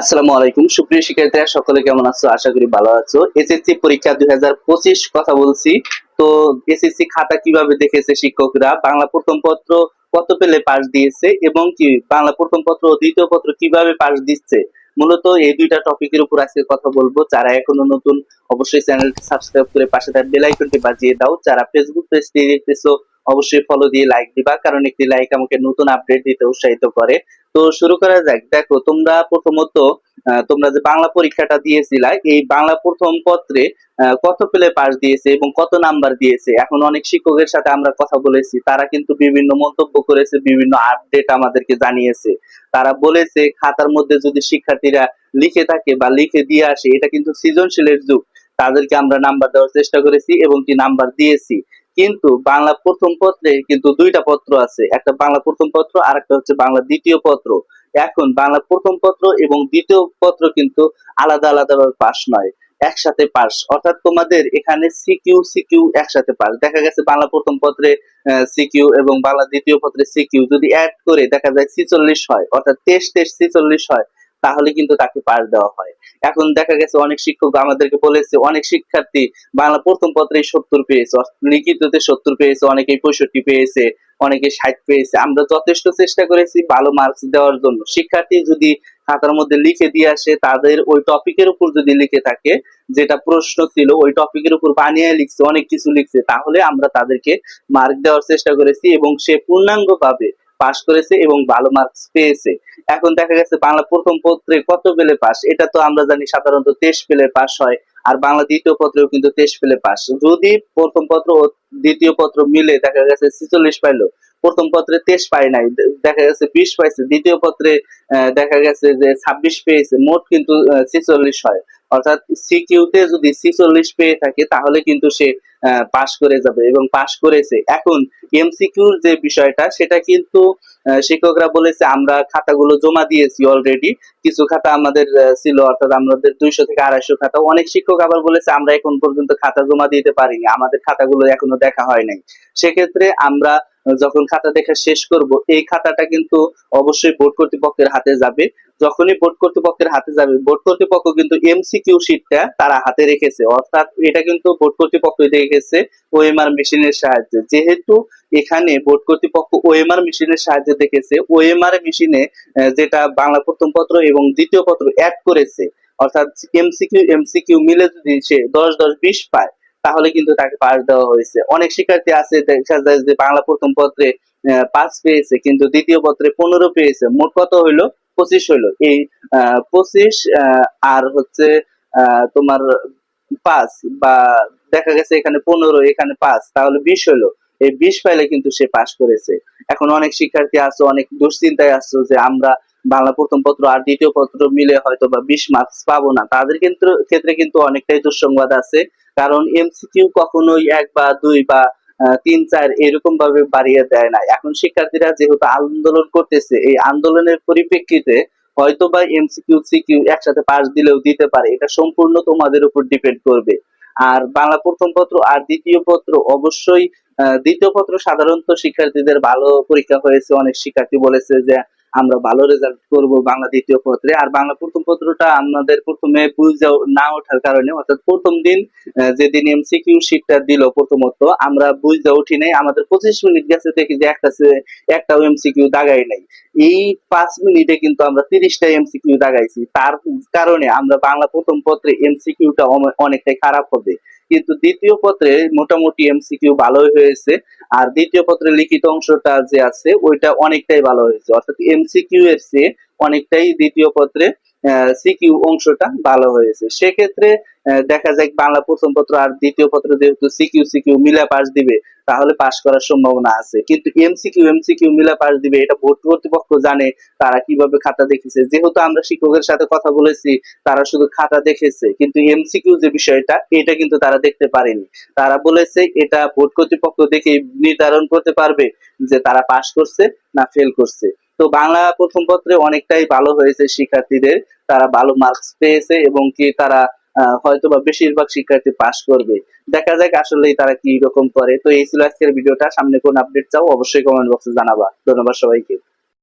আসসালামু আলাইকুম। সুপ্রিয় শিক্ষার্থীরা, সকলে কেমন আছো? আশা করি ভালো আছো। এসএসসি পরীক্ষা দুই হাজার পঁচিশ কথা বলছি। তো এসএসসি খাতা কীভাবে দেখেছে শিক্ষকরা? বাংলা প্রথম পত্র কত পেলে পাস দিয়েছে? এবং কি বাংলা প্রথম পত্র ও দ্বিতীয় পত্র কীভাবে পাস দিচ্ছে? মূলত এই দুইটা টপিকের উপর আজকে কথা বলব। যারা এখনও নতুন, অবশ্যই চ্যানেলটি সাবস্ক্রাইব করে পাশে তার বেল আইকনটি বাজিয়ে দাও। যারা ফেসবুক পেজটি দেখতেছো অবশ্যই ফলো দিয়ে লাইক দিবা, কারণ একটি লাইক আমাকে নতুন আপডেট দিতে উৎসাহিত করে। তো শুরু করা যাক। দেখো, তোমরা প্রথমত তোমরা যে বাংলা পরীক্ষাটা দিয়েছিলা, এই বাংলা প্রথম পত্রে কত পেলে পাস দিয়েছে এবং কত নাম্বার দিয়েছে? এখন অনেক শিক্ষকের সাথে আমরা কথা বলেছি, তারা কিন্তু বিভিন্ন মন্তব্য করেছে, বিভিন্ন আপডেট আমাদেরকে জানিয়েছে। তারা বলেছে, খাতার মধ্যে যদি শিক্ষার্থীরা লিখে থাকে বা লিখে দিয়ে আসে, এটা কিন্তু সৃজনশীলের যুগ। তাদেরকে আমরা নাম্বার দেওয়ার চেষ্টা করেছি এবং কি নাম্বার দিয়েছি। কিন্তু বাংলা প্রথম পত্রে কিন্তু দুইটা পত্র আছে। একটা বাংলা প্রথম পত্র আর একটা হচ্ছে বাংলা দ্বিতীয় পত্র। এখন বাংলা প্রথম পত্র এবং দ্বিতীয় পত্র কিন্তু আলাদা আলাদা পাস নয়, একসাথে পাস অর্থাৎ তোমাদের এখানে সিকিউ সিকিউ একসাথে পাস দেখা গেছে বাংলা প্রথম পত্রে সিকিউ এবং বাংলা দ্বিতীয় পত্রে সিকিউ। যদি অ্যাড করে দেখা যায় ছিচল্লিশ হয়, অর্থাৎ তেইশ তেইশ ছিচল্লিশ হয় তাহলে কিন্তু তাকে পাস দেওয়া হয়। এখন দেখা গেছে অনেক শিক্ষক আমাদেরকে বলেছে, অনেক শিক্ষার্থী বাংলা প্রথম পত্রে সত্তর পেয়েছে লিখিততে সত্তর পেয়েছে, অনেকেই পঁয়ষট্টি পেয়েছে, অনেকে ষাট পেয়েছে। আমরা যথেষ্ট চেষ্টা করেছি ভালো মার্কস দেওয়ার জন্য। শিক্ষার্থী যদি খাতার মধ্যে লিখে দিয়ে আসে, তাদের ওই টপিকের উপর যদি লিখে থাকে, যেটা প্রশ্ন ছিল, ওই টপিকের উপর বানিয়ে লিখছে, অনেক কিছু লিখছে, তাহলে আমরা তাদেরকে মার্ক দেওয়ার চেষ্টা করেছি এবং সে পূর্ণাঙ্গ ভাবে পাশ করেছে এবং ভালো মার্কস পেয়েছে। এখন দেখা গেছে বাংলা প্রথম পত্রে কত পেলে পাস এটা তো আমরা জানি সাধারণত তেইশ পেলে পাশ হয়, আর বাংলা দ্বিতীয় পত্রেও কিন্তু তেইশ পেলে পাস যদি প্রথম পত্র ও দ্বিতীয় পত্র মিলে দেখা গেছে ছিচল্লিশ পাইলো প্রথম পত্রে তেইশ পায় নাই। দেখা গেছে বিশ পাইছে। দ্বিতীয় পত্রে দেখা গেছে যে ছাব্বিশ পেয়েছে। মোট কিন্তু ছিচল্লিশ হয়। অর্থাৎ সিকিউতে যদি ছিচল্লিশ পেয়ে থাকে, তাহলে কিন্তু সে পাশ করে যাবে এবং পাশ করেছে। এখন এমসিকিউর যে বিষয়টা, সেটা কিন্তু শিক্ষকরা বলেছে, আমরা খাতাগুলো জমা দিয়েছি অলরেডি কিছু খাতা আমাদের ছিল, অর্থাৎ আমাদের দুইশো থেকে আড়াইশো খাতা। অনেক শিক্ষক আবার বলেছে, আমরা এখন পর্যন্ত খাতা জমা দিতে পারিনি। আমাদের খাতাগুলো এখনও দেখা হয় নাই। সেক্ষেত্রে আমরা যখন খাতা দেখা শেষ করব, এই খাতাটা কিন্তু অবশ্যই বোর্ড কর্তৃপক্ষের হাতে যাবে। যখনই বোর্ড কর্তৃপক্ষের হাতে যাবে, বোর্ড কর্তৃপক্ষ কিন্তু এমসিকিউ শিটটা তারা হাতে রেখেছে। অর্থাৎ এটা কিন্তু বোর্ড কর্তৃপক্ষ রেখেছে ওএমআর মেশিনের সাহায্যে। যেহেতু এখানে বোর্ড কর্তৃপক্ষ ওএমআর মেশিনের সাহায্যে দেখেছে ওএমআর মেশিনে যেটা বাংলা প্রথম পত্র এবং দ্বিতীয় পত্র অ্যাড করেছে, অর্থাৎ এমসিকিউ এমসিকিউ মিলে যদি সে দশ দশ বিশ পায় তাহলে কিন্তু তাকে পাস দেওয়া হয়েছে। অনেক শিক্ষার্থী আছে, দেখা যায় যে বাংলা প্রথম পত্রে পাস পেয়েছে, কিন্তু দ্বিতীয় পত্রে পনেরো পেয়েছে। মোট কত হইল? পঁচিশ হইল। এই পঁচিশ আর হচ্ছে তোমার পাঁচ বা দেখা গেছে এখানে পনেরো, এখানে পাঁচ, তাহলে বিশ হইল। এই বিশ পাইলে কিন্তু সে পাশ করেছে। এখন অনেক শিক্ষার্থী আছে, অনেক দুশ্চিন্তায় আসছো যে আমরা বাংলা প্রথম পত্র আর দ্বিতীয় পত্র মিলে হয়তো বা বিশ মার্কস পাবো না। তাদের কিন্তু, ক্ষেত্রে কিন্তু অনেকটাই দুঃসংবাদ আছে। কারণ এমসিকিউ কখনোই এক বা দুই বা তিন, চার এরকম ভাবে বাড়িয়ে দেয় না। এখন শিক্ষার্থীরা যেহেতু আন্দোলন করতেছে, এই আন্দোলনের পরিপ্রেক্ষিতে হয়তো বা এমসিকিউ সিকিউ একসাথে পাস দিলেও দিতে পারে। এটা সম্পূর্ণ তোমাদের উপর ডিপেন্ড করবে। আর বাংলা প্রথম পত্র আর দ্বিতীয় পত্র অবশ্যই দ্বিতীয় পত্র সাধারণত শিক্ষার্থীদের ভালো পরীক্ষা হয়েছে। অনেক শিক্ষার্থী বলেছে যে আমরা ভালো রেজাল্ট করব বাংলা দ্বিতীয় পত্রে। আর বাংলা প্রথম পত্রটা আমাদের প্রথমে বুঝে না ওঠার কারণে, অর্থাৎ প্রথম দিন যেদিন এমসিকিউ শিটটা দিল প্রথমত, আমরা বুঝতে উঠি নাই। আমাদের পঁচিশ মিনিট গেছে দেখি যে একটা একটাও এমসিকিউ দাগাই নাই। এই পাঁচ মিনিটে কিন্তু আমরা তিরিশটা এমসিকিউ দাগাইছি। তার কারণে আমরা বাংলা প্রথম পত্রে এমসিকিউটা অনেকটাই খারাপ হবে। কিন্তু দ্বিতীয় পত্রে মোটামুটি এমসিকিউ ভালোই হয়েছে। আর দ্বিতীয় পত্রে লিখিত অংশটা যে আছে, ওইটা অনেকটাই ভালো হয়েছে। অর্থাৎ এমসিকিউ এর চেয়ে অনেকটাই দ্বিতীয় পত্রে সিকিউ অংশটা ভালো হয়েছে। সেক্ষেত্রে দেখা যায় বাংলা প্রথম পত্র আর দ্বিতীয় পত্র যেহেতু সিকিউ সিকিউ মিলা পাস দিবে, তাহলে পাস করার সম্ভাবনা আছে। কিন্তু এমসিকিউ এমসিকিউ মিলা পাস দিবে, এটা বোর্ড কর্তৃপক্ষ জানে তারা কীভাবে খাতা দেখেছে। যেহেতু আমরা শিক্ষকের সাথে কথা বলেছি, তারা শুধু খাতা দেখেছে, কিন্তু এমসিকিউ যে বিষয়টা, এটা কিন্তু তারা দেখতে পারেনি। তারা বলেছে, এটা ভোট কর্তৃপক্ষ দেখে নির্ধারণ করতে পারবে যে তারা পাস করছে না ফেল করছে। তো বাংলা প্রথম পত্রে অনেকটাই ভালো হয়েছে শিক্ষার্থীদের। তারা ভালো মার্কস পেয়েছে এবং কি তারা হয়তো বা বেশিরভাগ শিক্ষার্থী পাশ করবে। দেখা যাক আসলে তারা কি রকম করে। তো এই ছিল আজকের ভিডিওটা। সামনে কোন আপডেট চাও অবশ্যই কমেন্ট বক্সে জানাবা। ধন্যবাদ সবাইকে।